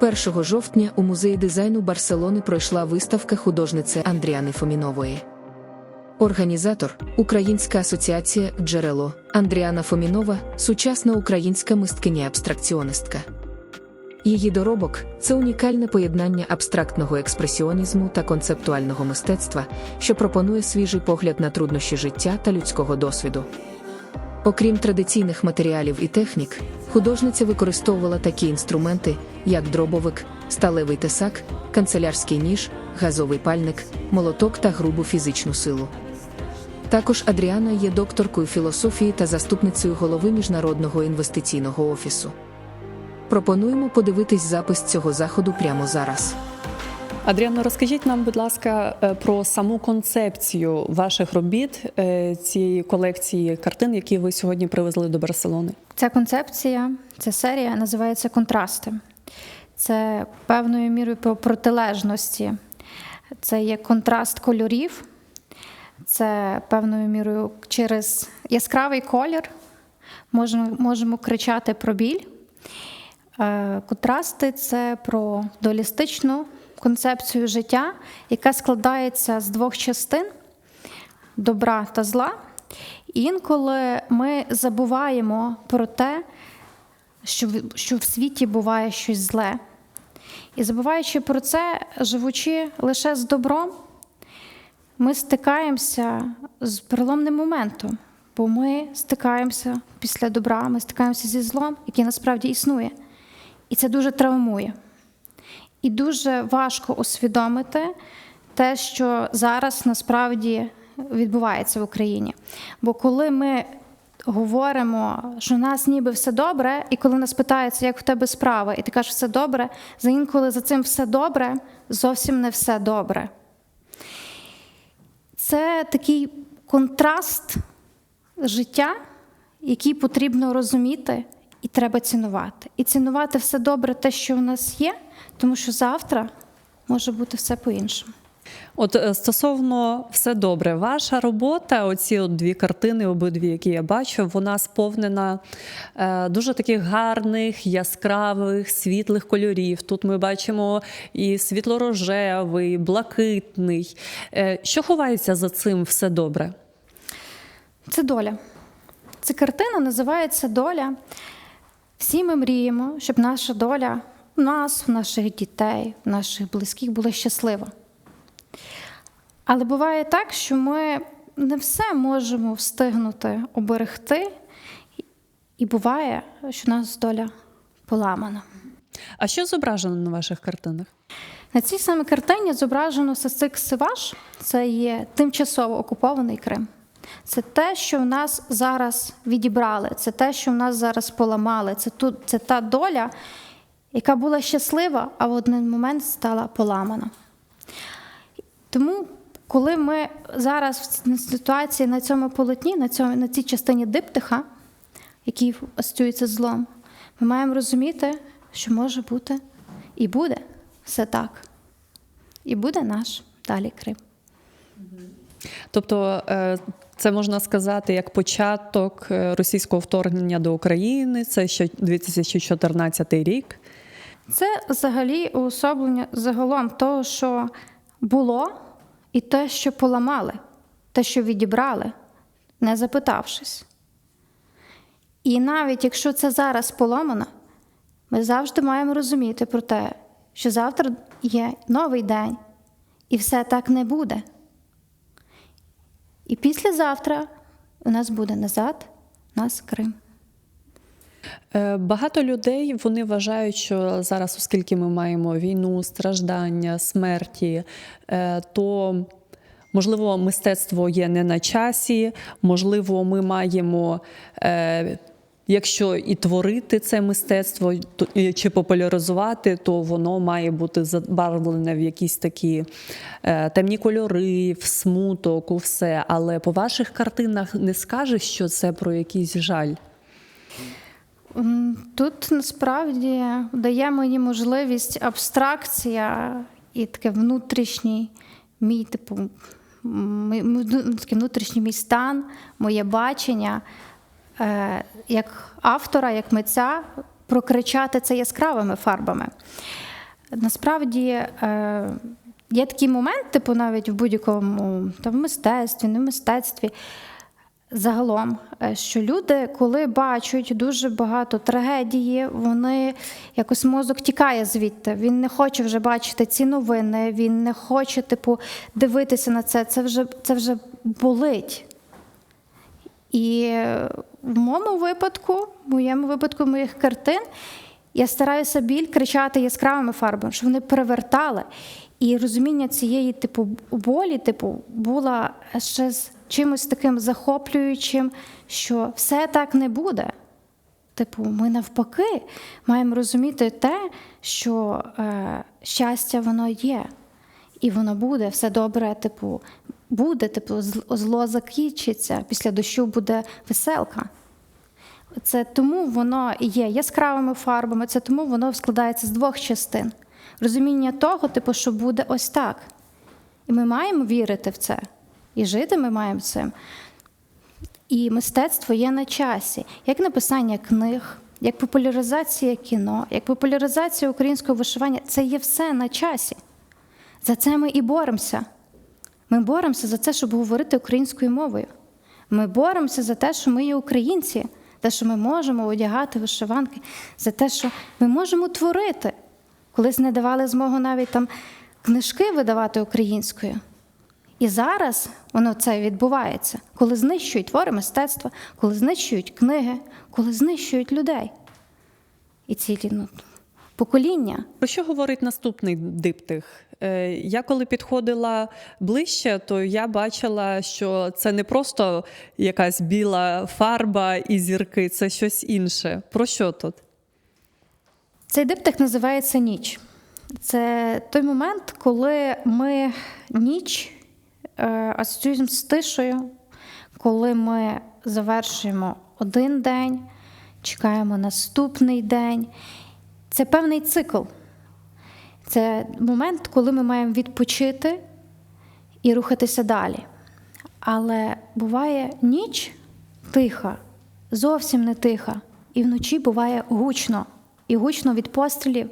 1 жовтня у музеї дизайну Барселони пройшла виставка художниці Андріани Фомінової. Організатор Українська асоціація Джерело Андріана Фомінова, сучасна українська мисткиня-абстракціонистка. Її доробок це унікальне поєднання абстрактного експресіонізму та концептуального мистецтва, що пропонує свіжий погляд на труднощі життя та людського досвіду. Окрім традиційних матеріалів і технік, художниця використовувала такі інструменти, як дробовик, сталевий тесак, канцелярський ніж, газовий пальник, молоток та грубу фізичну силу. Також Адріана є докторкою філософії та заступницею голови Міжнародного інвестиційного офісу. Пропонуємо подивитись запис цього заходу прямо зараз. Адріано, розкажіть нам, будь ласка, е, про саму концепцію ваших робіт е, цієї колекції картин, які ви сьогодні привезли до Барселони. Ця концепція, ця серія називається Контрасти. Це певною мірою про протилежності. Це є контраст кольорів, це певною мірою через яскравий колір можемо, можемо кричати про біль. Е, Контрасти це про дуалістичну концепцію життя, яка складається з двох частин добра та зла. І інколи ми забуваємо про те, що що в світі буває щось зле. І забуваючи про це, живучи лише з добром, ми стикаємося з переломним моментом, бо ми стикаємося після добра, ми стикаємося зі злом, який насправді існує. І це дуже травмує. І дуже важко усвідомити те, що зараз насправді відбувається в Україні. Бо коли ми говоримо, що в нас ніби все добре, і коли нас питаються, як в тебе справа, і ти кажеш, все добре, за інколи за цим все добре зовсім не все добре. Це такий контраст життя, який потрібно розуміти і треба цінувати. І цінувати все добре, те, що в нас є, тому що завтра може бути все по-іншому. От е, стосовно все добре, ваша робота, оці от дві картини, обидві, які я бачу, вона сповнена е, дуже таких гарних, яскравих, світлих кольорів. Тут ми бачимо і світло-рожевий, блакитний. Е, що ховається за цим все добре? Це доля. Ця картина називається Доля. Всі ми мріємо, щоб наша доля в нас, в наших дітей, в наших близьких була щаслива. Але буває так, що ми не все можемо встигнути оберегти, і буває, що нас доля поламана. А що зображено на ваших картинах? На цій самій картині зображено Сасик Сиваш, це є тимчасово окупований Крим. Це те, що в нас зараз відібрали, це те, що в нас зараз поламали. Це, тут, це та доля, яка була щаслива, а в один момент стала поламана. Тому, коли ми зараз в ситуації на цьому полотні, на, цьому, на цій частині диптиха, який асоціюється злом, ми маємо розуміти, що може бути і буде все так. І буде наш далі Крим. Тобто, е, це можна сказати як початок е, російського вторгнення до України, це ще 2014 рік. Це взагалі уособлення загалом того, що було, і те, що поламали, те, що відібрали, не запитавшись. І навіть якщо це зараз поламано, ми завжди маємо розуміти про те, що завтра є новий день, і все так не буде. І післязавтра у нас буде назад, у нас Крим. Е, Багато людей вони вважають, що зараз, оскільки ми маємо війну, страждання, смерті, е, то можливо мистецтво є не на часі, можливо, ми маємо. е, Якщо і творити це мистецтво чи популяризувати, то воно має бути забарвлене в якісь такі темні кольори, в смуток, у все. Але по ваших картинах не скажеш, що це про якийсь жаль. Тут насправді дає мені можливість абстракція і таке внутрішній мій, типу, м- м- такий внутрішній мій стан, моє бачення е, як автора, як митця, прокричати це яскравими фарбами. Насправді е, є такий момент, типу, навіть в будь-якому там, в мистецтві, не в мистецтві. Загалом, е, що люди, коли бачать дуже багато трагедії, вони якось мозок тікає звідти. Він не хоче вже бачити ці новини, він не хоче, типу, дивитися на це. Це вже, це вже болить. І в моєму випадку, в моєму випадку моїх картин, я стараюся біль кричати яскравими фарбами, щоб вони перевертали. І розуміння цієї типу болі, типу, було ще з чимось таким захоплюючим, що все так не буде. Типу, ми навпаки маємо розуміти те, що е, щастя воно є, і воно буде, все добре, типу, буде, типу, зло закінчиться, після дощу буде веселка. Це тому воно є яскравими фарбами, це тому воно складається з двох частин. Розуміння того, типу, що буде ось так. І ми маємо вірити в це. І жити ми маємо цим. І мистецтво є на часі, як написання книг, як популяризація кіно, як популяризація українського вишивання це є все на часі. За це ми і боремося. Ми боремося за те, щоб говорити українською мовою. Ми боремося за те, що ми є українці, те, що ми можемо одягати вишиванки, за те, що ми можемо творити. Колись не давали змогу навіть там книжки видавати українською. І зараз воно це відбувається, коли знищують твори мистецтва, коли знищують книги, коли знищують людей. І цілі ну, покоління. Про що говорить наступний диптих? Е, Я коли підходила ближче, то я бачила, що це не просто якась біла фарба і зірки, це щось інше. Про що тут? Цей диптих називається ніч. Це той момент, коли ми ніч асоціюємо з тишею, коли ми завершуємо один день, чекаємо наступний день. Це певний цикл. Це момент, коли ми маємо відпочити і рухатися далі. Але буває ніч тиха, зовсім не тиха, і вночі буває гучно, і гучно від пострілів.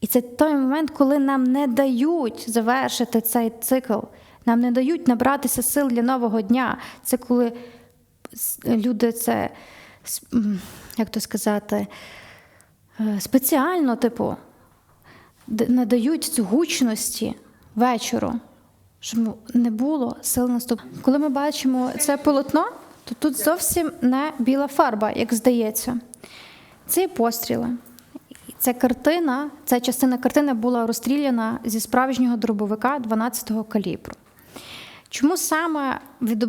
І це той момент, коли нам не дають завершити цей цикл, нам не дають набратися сил для нового дня. Це коли люди це, як то сказати, е, спеціально, типу, надають гучності вечору, щоб не було сил наступ. Коли ми бачимо це полотно, то тут зовсім не біла фарба, як здається. Це постріли. Ця картина, ця частина картини була розстріляна зі справжнього дробовика 12-го калібру. Чому саме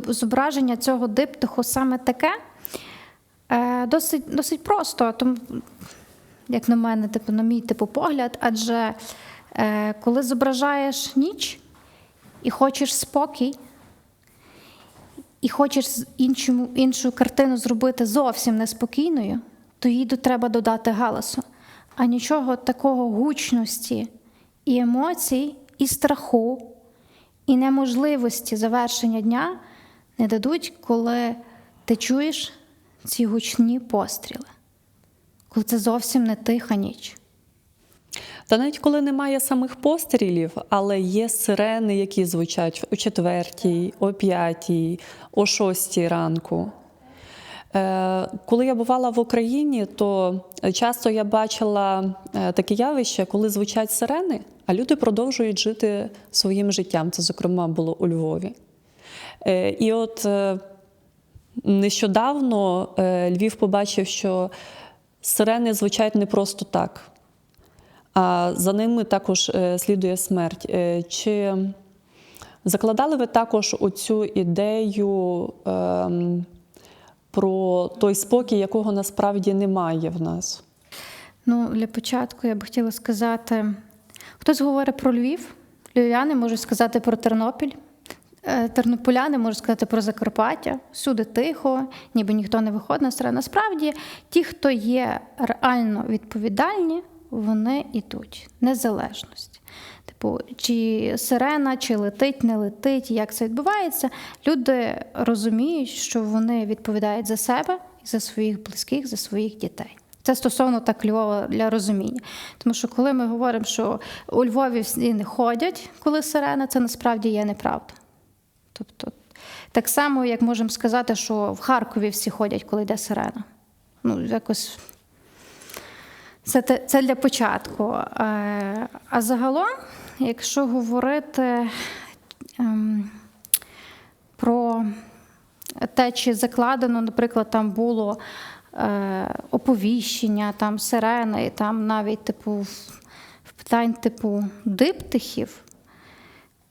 зображення цього диптиху саме таке? Е, досить, досить просто, тому, як на мене, типу, на мій типу погляд, адже е, коли зображаєш ніч і хочеш спокій, і хочеш іншому, іншу картину зробити зовсім неспокійною, то їй треба додати галасу. А нічого такого гучності і емоцій, і страху, і неможливості завершення дня не дадуть, коли ти чуєш ці гучні постріли, коли це зовсім не тиха ніч. Та навіть коли немає самих пострілів, але є сирени, які звучать о четвертій, о п'ятій, о шостій ранку. Е, Коли я бувала в Україні, то часто я бачила е, таке явище, коли звучать сирени, а люди продовжують жити своїм життям. Це, зокрема, було у Львові. Е, І от е, нещодавно е, Львів побачив, що сирени звучать не просто так, а за ними також слідує смерть. Чи закладали ви також оцю ідею ем, про той спокій, якого насправді немає в нас? Ну, для початку я б хотіла сказати: хтось говорить про Львів, львів'яни можуть сказати про Тернопіль, е, тернополяни можуть сказати про Закарпаття, всюди тихо, ніби ніхто не виходить на сцену. Насправді, ті, хто є реально відповідальні, вони йдуть. Незалежність. Типу, чи сирена, чи летить, не летить, як це відбувається. Люди розуміють, що вони відповідають за себе і за своїх близьких, за своїх дітей. Це стосовно так Львова для розуміння. Тому що коли ми говоримо, що у Львові всі не ходять, коли сирена, це насправді є неправда. Тобто, так само, як можемо сказати, що в Харкові всі ходять, коли йде сирена. Ну, якось це, це для початку. Е, А загалом, якщо говорити ем, про те, чи закладено, наприклад, там було оповіщення, там сирени, там навіть типу питань типу диптихів,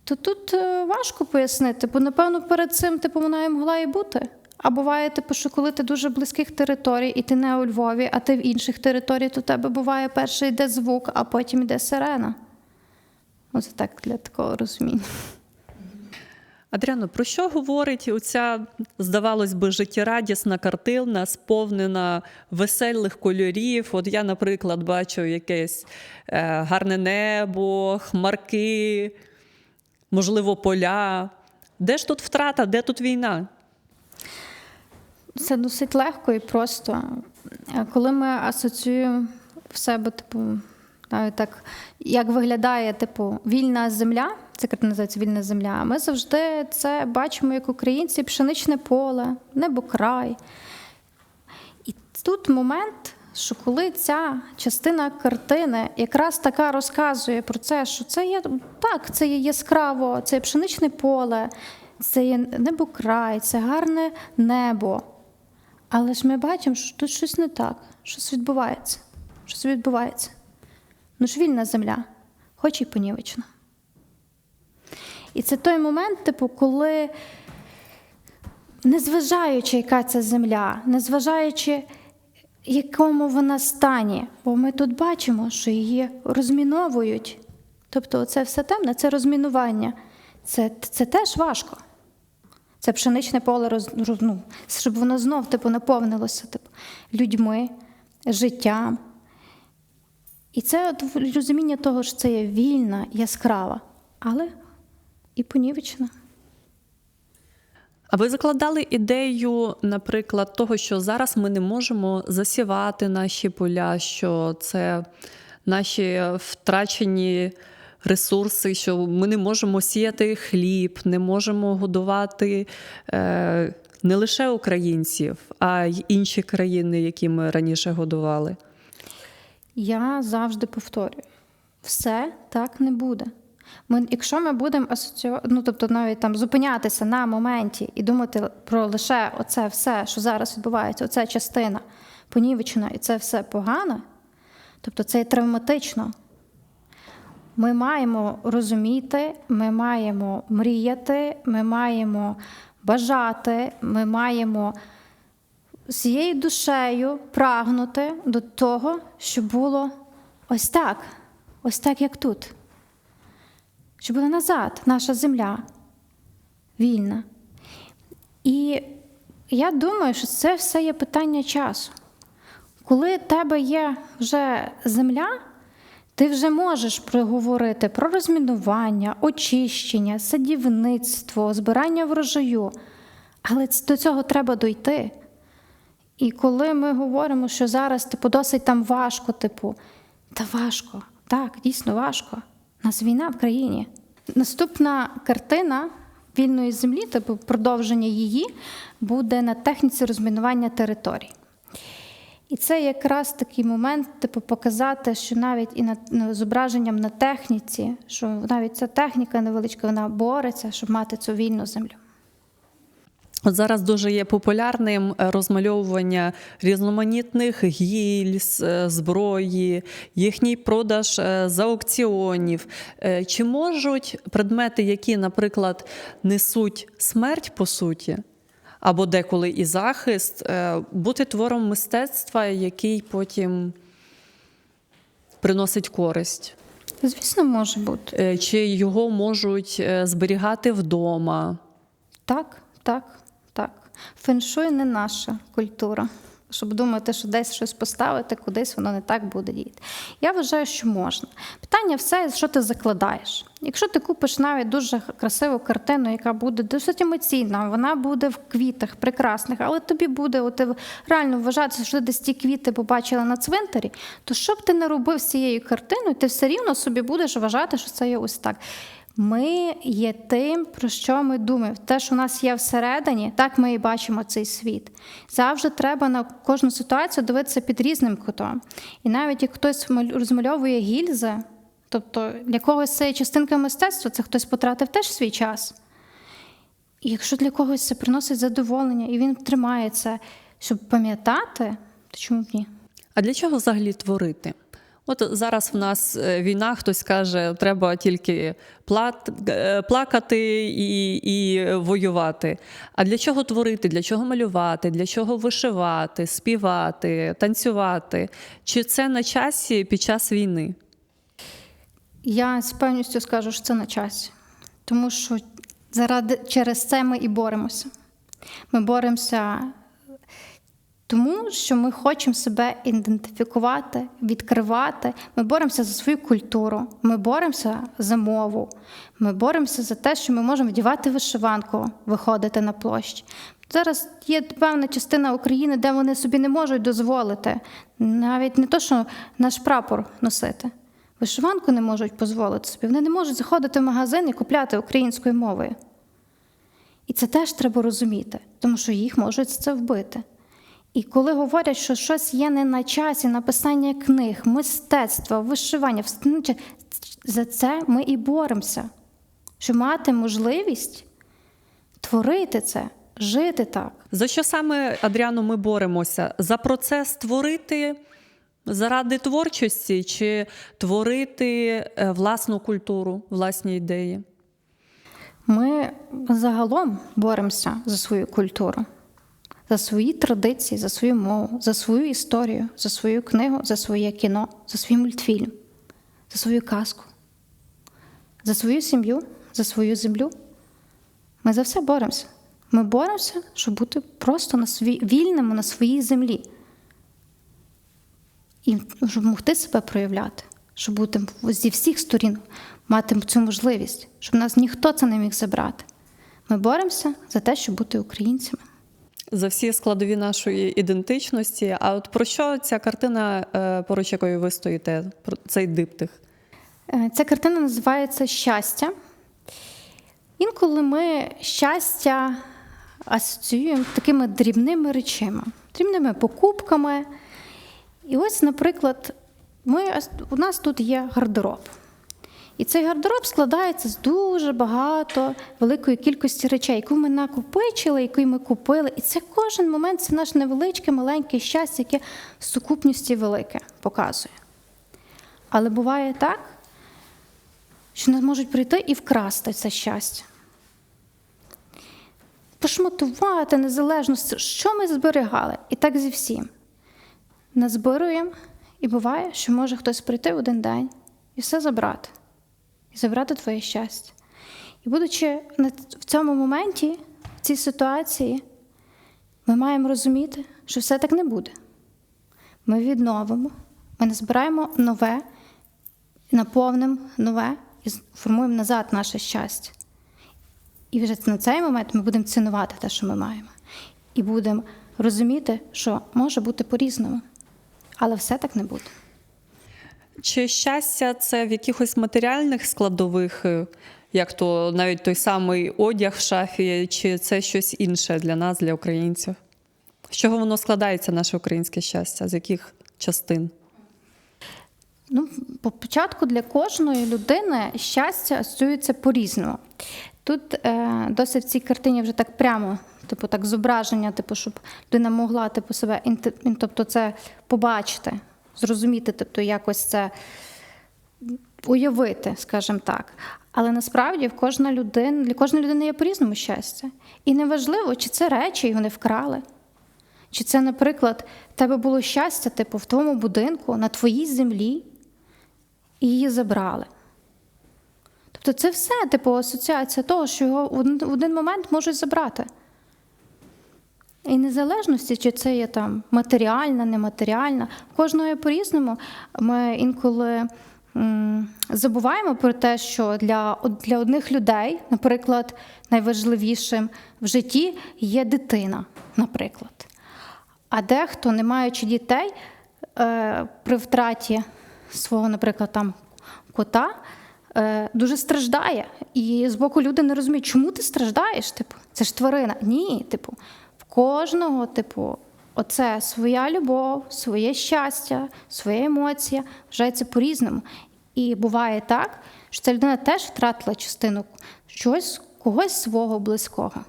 то тут е, важко пояснити, бо напевно перед цим типу вона і могла і бути. А буває, типу, що коли ти дуже близьких територій, і ти не у Львові, а ти в інших територіях, то в тебе буває перший йде звук, а потім йде сирена. Оце так для такого розуміння. Адріано, про що говорить оця, здавалось би, життєрадісна картина, сповнена веселих кольорів? От я, наприклад, бачу якесь е, гарне небо, хмарки, можливо, поля. Де ж тут втрата, де тут війна? Це досить легко і просто. Е, Коли ми асоціюємо в себе, типу, так, як виглядає типу, вільна земля, це називається вільна земля. Ми завжди це бачимо як українці, пшеничне поле, небокрай. І тут момент, що коли ця частина картини якраз така розказує про це, що це є так, це є яскраво, це є пшеничне поле, це є небокрай, це гарне небо. Але ж ми бачимо, що тут щось не так, щось відбувається. Щось відбувається. Ну ж вільна земля, хоч і понівечна. І це той момент, типу, коли, незважаючи, яка це земля, незважаючи, якому вона стані, бо ми тут бачимо, що її розміновують. Тобто, це все темне, це розмінування. Це, це теж важко. Це пшеничне поле роз- ну, щоб воно знов типу, наповнилося типу, людьми, життям. І це от розуміння того, що це є вільна, яскрава, але і понівечна. А ви закладали ідею, наприклад, того, що зараз ми не можемо засівати наші поля, що це наші втрачені ресурси, що ми не можемо сіяти хліб, не можемо годувати е, не лише українців, а й інші країни, які ми раніше годували. Я завжди повторюю: все так не буде. Ми, якщо ми будемо асоціювати, ну тобто навіть там зупинятися на моменті і думати про лише оце все, що зараз відбувається, оця частина понівечена, і це все погано, тобто це є травматично. Ми маємо розуміти, ми маємо мріяти, ми маємо бажати, ми маємо всією душею прагнути до того, щоб було ось так, ось так, як тут. Щоб була назад наша земля вільна. І я думаю, що це все є питання часу. Коли в тебе є вже земля, ти вже можеш проговорити про розмінування, очищення, садівництво, збирання врожаю. Але до цього треба дойти. І коли ми говоримо, що зараз типу, досить там важко, типу, та важко, так, дійсно важко. Нас війна в країні. Наступна картина вільної землі, тобто продовження її, буде на техніці розмінування територій. І це якраз такий момент, типу, показати, що навіть і над на зображенням на техніці, що навіть ця техніка невеличка, вона бореться, щоб мати цю вільну землю. От зараз дуже є популярним е, розмальовування різноманітних гільз, е, зброї, їхній продаж е, з аукціонів. Чи можуть предмети, які, наприклад, несуть смерть по суті, або деколи і захист, бути твором мистецтва, який потім приносить користь? Звісно, може бути. Чи його можуть зберігати вдома? Так, так. Феншуй не наша культура. щоб думати, що десь щось поставити, кудись воно не так буде діяти. Я вважаю, що можна. Питання все, що ти закладаєш. Якщо ти купиш навіть дуже красиву картину, яка буде досить емоційна, вона буде в квітах прекрасних, але тобі буде от, реально вважати, що ти десь ті квіти побачила на цвинтарі, то що б ти не робив з цією картиною, ти все рівно собі будеш вважати, що це є ось так. Ми є тим, про що ми думаємо. Те, що у нас є всередині, так ми і бачимо цей світ. Завжди треба на кожну ситуацію дивитися під різним кутом. І навіть як хтось маль- розмальовує гільзи, тобто для когось це є частинка мистецтва, це хтось потратив теж свій час. І якщо для когось це приносить задоволення, і він тримає це, щоб пам'ятати, то чому б ні? А для чого взагалі творити? От зараз в нас е, війна, хтось каже, треба тільки е, плакати і, і воювати. А для чого творити? Для чого малювати? Для чого вишивати, співати, танцювати? Чи це на часі під час війни? Я з певністю скажу, що це на часі. Тому що заради через це ми і боремося. Ми боремося тому, що ми хочемо себе ідентифікувати, відкривати. Ми боремося за свою культуру, ми боремося за мову, ми боремося за те, що ми можемо вдівати вишиванку, виходити на площі. Зараз є певна частина України, де вони собі не можуть дозволити навіть не то, що наш прапор носити. Вишиванку не можуть дозволити собі. Вони не можуть заходити в магазин і купляти українською мовою. І це теж треба розуміти, тому що їх можуть це вбити. І коли говорять, що щось є не на часі, написання книг, мистецтва, вишивання, за це ми і боремося, щоб мати можливість творити це, жити так. За що саме, Адріано, ми боремося? За процес творити заради творчості чи творити е, власну культуру, власні ідеї? Ми загалом боремося за свою культуру, за свої традиції, за свою мову, за свою історію, за свою книгу, за своє кіно, за свій мультфільм, за свою казку, за свою сім'ю, за свою землю. Ми за все боремося. Ми боремося, щоб бути просто на свій, вільними на своїй землі. І щоб могти себе проявляти, щоб бути зі всіх сторін, мати цю можливість, щоб нас ніхто це не міг забрати. Ми боремося за те, щоб бути українцями. За всі складові нашої ідентичності. А от про що ця картина, е, поруч якої ви стоїте, про цей диптих? Е, Ця картина називається Щастя. Інколи ми щастя асоціюємо такими дрібними речами, дрібними покупками. І ось, наприклад, ми, у нас тут є гардероб. І цей гардероб складається з дуже багато великої кількості речей, яку ми накопичили, які ми купили. І це кожен момент це наше невеличке, маленьке щастя, яке в сукупності велике показує. Але буває так, що нас можуть прийти і вкрасти це щастя. Пошматувати незалежності, що ми зберігали, і так зі всім. Назбируємо, і буває, що може хтось прийти в один день і все забрати, і забрати твоє щастя. І будучи в цьому моменті, в цій ситуації, ми маємо розуміти, що все так не буде. Ми відновимо, ми назбираємо нове, наповнимо нове і формуємо назад наше щастя. І вже на цей момент ми будемо цінувати те, що ми маємо. І будемо розуміти, що може бути по-різному, але все так не буде. Чи щастя це в якихось матеріальних складових, е, як то навіть той самий одяг в шафі, чи це щось інше для нас, для українців? З чого воно складається, наше українське щастя? З яких частин? Ну, по початку для кожної людини щастя асоціюється по-різному. Тут е, досить в цій картині вже так прямо, типу, так зображення, типу, щоб людина могла типу, себе тобто, це побачити, зрозуміти, тобто якось це уявити, скажімо так. Але насправді в кожна людина, для кожної людини є по-різному щастя. І неважливо, чи це речі і вони вкрали. Чи це, наприклад, в тебе було щастя, типу, в твоєму будинку, на твоїй землі, і її забрали. Тобто це все, типу, асоціація того, що його в один- момент можуть забрати. І незалежності, чи це є там матеріальна, нематеріальна, кожного по-різному. Ми інколи забуваємо про те, що для, для одних людей, наприклад, найважливішим в житті є дитина, наприклад. А дехто, не маючи дітей, е, при втраті свого, наприклад, там кота, е, дуже страждає. І з боку люди не розуміють, чому ти страждаєш? Типу, це ж тварина. Ні, типу, кожного, типу, оце своя любов, своє щастя, своя емоція вважається по-різному. І буває так, що ця людина теж втратила частину чогось, когось свого близького.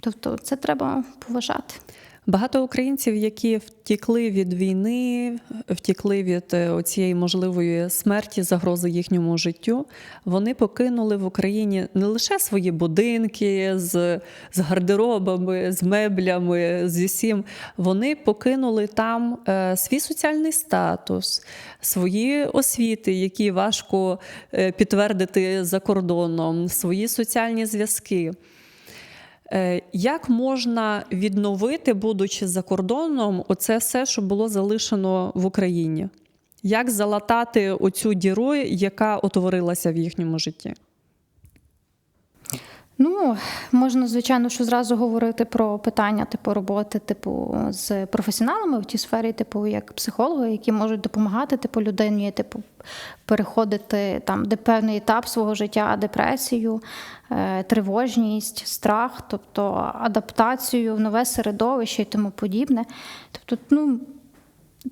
Тобто це треба поважати. Багато українців, які втікли від війни, втікли від е, цієї можливої смерті, загрози їхньому життю, вони покинули в Україні не лише свої будинки з, з гардеробами, з меблями, з усім. Вони покинули там е, свій соціальний статус, свої освіти, які важко е, підтвердити за кордоном, свої соціальні зв'язки. Е, Як можна відновити, будучи за кордоном, оце все, що було залишено в Україні? Як залатати оцю діру, яка утворилася в їхньому житті? Ну, можна, звичайно, що зразу говорити про питання типу роботи, типу, з професіоналами в тій сфері, типу, як психологи, які можуть допомагати типу, людині, типу, переходити там де певний етап свого життя, депресію, е, тривожність, страх, тобто адаптацію в нове середовище і тому подібне. Тобто, ну.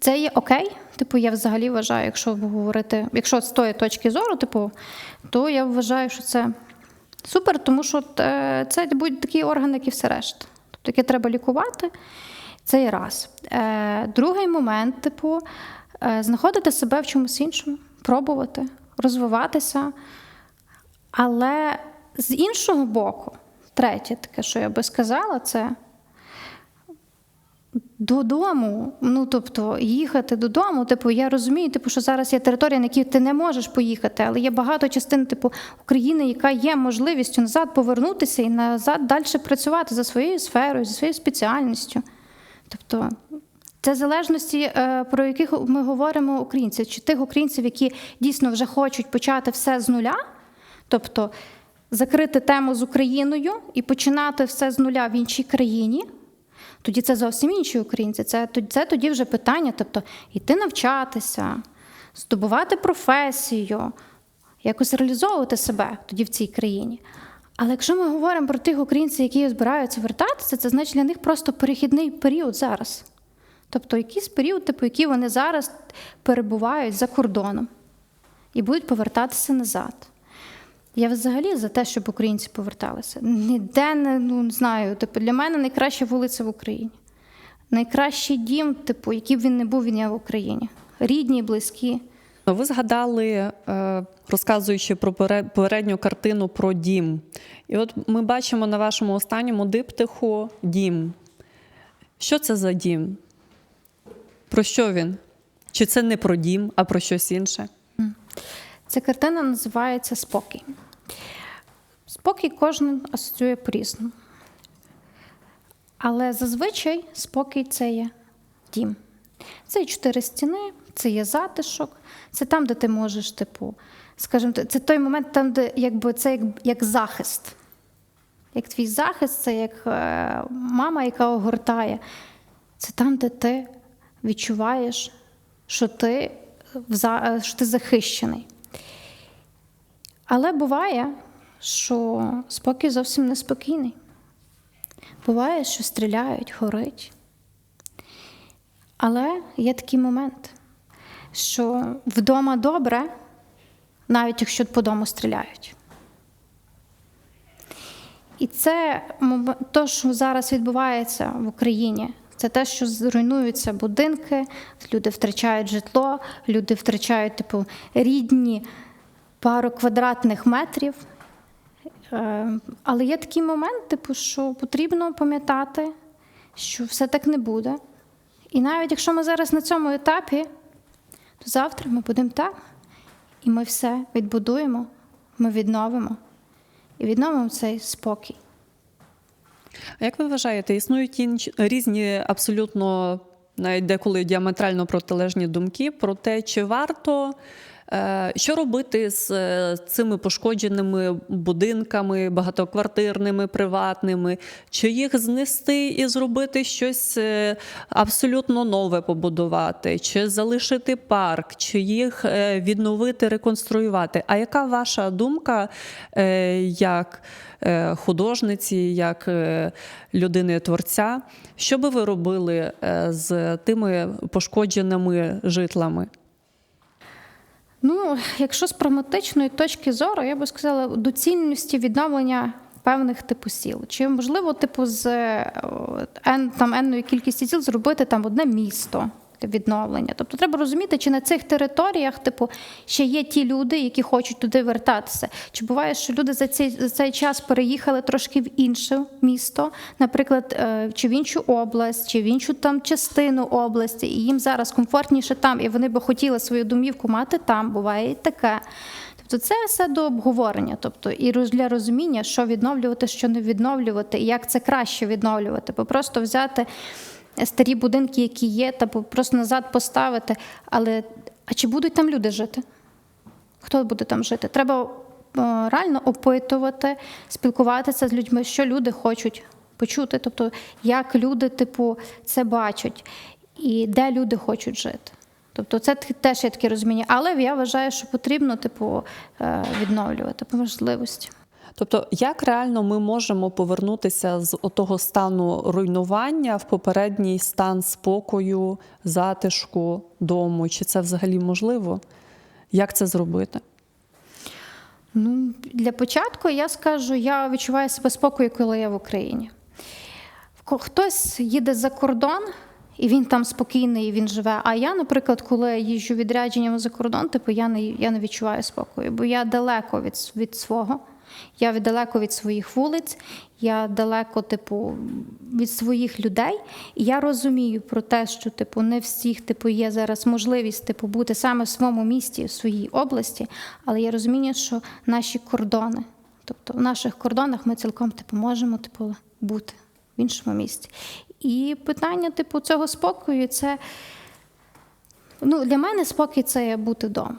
Це є окей. Типу, я взагалі вважаю, якщо говорити, якщо з тої точки зору, типу, то я вважаю, що це Супер, тому що е, це будуть такі органи, як і все решта. Тобто, яке треба лікувати, це і раз. Е, Другий момент, типу, е, знаходити себе в чомусь іншому, пробувати, розвиватися. Але з іншого боку, третє, таке, що я би сказала, це додому. Ну, тобто, їхати додому. Типу, я розумію, типу, що зараз є територія, на якій ти не можеш поїхати, але є багато частин, типу, України, яка є можливістю назад повернутися і назад далі працювати за своєю сферою, за своєю спеціальністю. Тобто, це залежності, е, про яких ми говоримо українців, чи тих українців, які дійсно вже хочуть почати все з нуля, тобто закрити тему з Україною і починати все з нуля в іншій країні. Тоді це зовсім інші українці. Це, це тоді вже питання, тобто йти навчатися, здобувати професію, якось реалізовувати себе тоді в цій країні. Але якщо ми говоримо про тих українців, які збираються вертатися, це значить для них просто перехідний період зараз. Тобто якийсь період, типу, який вони зараз перебувають за кордоном і будуть повертатися назад. Я взагалі за те, щоб українці поверталися. Ніде не ну, не знаю. Типу, для мене найкраща вулиця в Україні. Найкращий дім, типу, який б він не був, він є в Україні. Рідні, близькі. Ви згадали, е, розказуючи про пере- попередню картину про дім. І от ми бачимо на вашому останньому диптиху дім. Що це за дім? Про що він? Чи це не про дім, а про щось інше? Ця картина називається Спокій. Спокій кожен асоціює по-різному. Але зазвичай спокій це є дім. Це є чотири стіни, це є затишок, це там, де ти можеш, типу, скажімо, це той момент, там, де якби це як, як захист. Як твій захист, це як е, мама, яка огортає. Це там, де ти відчуваєш, що ти, що ти захищений. Але буває, що спокій зовсім неспокійний. Буває, що стріляють, горить. Але є такий момент, що вдома добре, навіть якщо по дому стріляють. І це то, що зараз відбувається в Україні. Це те, що зруйнуються будинки, люди втрачають житло, люди втрачають типу, рідні пару квадратних метрів. Е, Але є такий момент, типу, що потрібно пам'ятати, що все так не буде. І навіть якщо ми зараз на цьому етапі, то завтра ми будемо так, і ми все відбудуємо, ми відновимо і відновимо цей спокій. А як ви вважаєте, існують різні абсолютно навіть деколи діаметрально протилежні думки про те, чи варто що робити з е, цими пошкодженими будинками, багатоквартирними, приватними, чи їх знести і зробити щось е, абсолютно нове побудувати, чи залишити парк, чи їх е, відновити, реконструювати? А яка ваша думка е, як е, художниці, як е, людини творця? Що би ви робили е, з тими пошкодженими житлами? Ну, якщо з прагматичної точки зору, я би сказала, доцільності відновлення певних типу сіл. Чи можливо, типу, з е, там енної кількості сіл зробити там одне місто відновлення? Тобто треба розуміти, чи на цих територіях, типу, ще є ті люди, які хочуть туди вертатися. Чи буває, що люди за цей, за цей час переїхали трошки в інше місто, наприклад, е, чи в іншу область, чи в іншу там частину області, і їм зараз комфортніше там, і вони би хотіли свою домівку мати там, буває і таке. Тобто це все до обговорення, тобто і для розуміння, що відновлювати, що не відновлювати, і як це краще відновлювати, бо просто взяти старі будинки, які є, та просто назад поставити. Але а чи будуть там люди жити? Хто буде там жити? Треба е, реально опитувати, спілкуватися з людьми, що люди хочуть почути, тобто як люди, типу, це бачать, і де люди хочуть жити. Тобто це теж є таке розуміння. Але я вважаю, що потрібно, типу, е, відновлювати по можливості. Тобто, як реально ми можемо повернутися з того стану руйнування в попередній стан спокою, затишку дому? Чи це взагалі можливо? Як це зробити? Ну, для початку я скажу, я відчуваю себе спокою, коли я в Україні. Хтось їде за кордон, і він там спокійний, і він живе. А я, наприклад, коли їжджу відрядженнями за кордон, типу я не, я не відчуваю спокою, бо я далеко від, від свого. Я далеко від своїх вулиць, я далеко, типу, від своїх людей. І я розумію про те, що типу не всіх типу є зараз можливість типу бути саме в своєму місті, в своїй області, але є розуміння, що наші кордони, тобто в наших кордонах ми цілком типу можемо типу бути в іншому місті. І питання, типу, цього спокою, це ну, для мене спокій це бути вдома,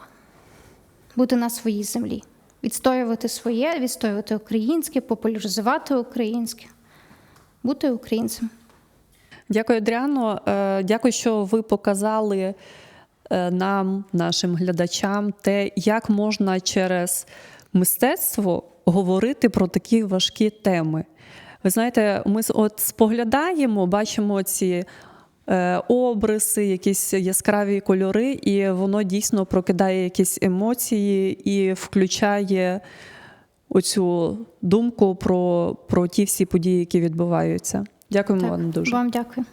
бути на своїй землі, відстоювати своє, відстоювати українське, популяризувати українське, бути українцем. Дякую, Адріано. Е, Дякую, що ви показали е, нам, нашим глядачам, те, як можна через мистецтво говорити про такі важкі теми. Ви знаєте, ми от споглядаємо, бачимо ці обриси, якісь яскраві кольори, і воно дійсно прокидає якісь емоції і включає оцю думку про, про ті всі події, які відбуваються. Дякуємо вам дуже. Вам дякую.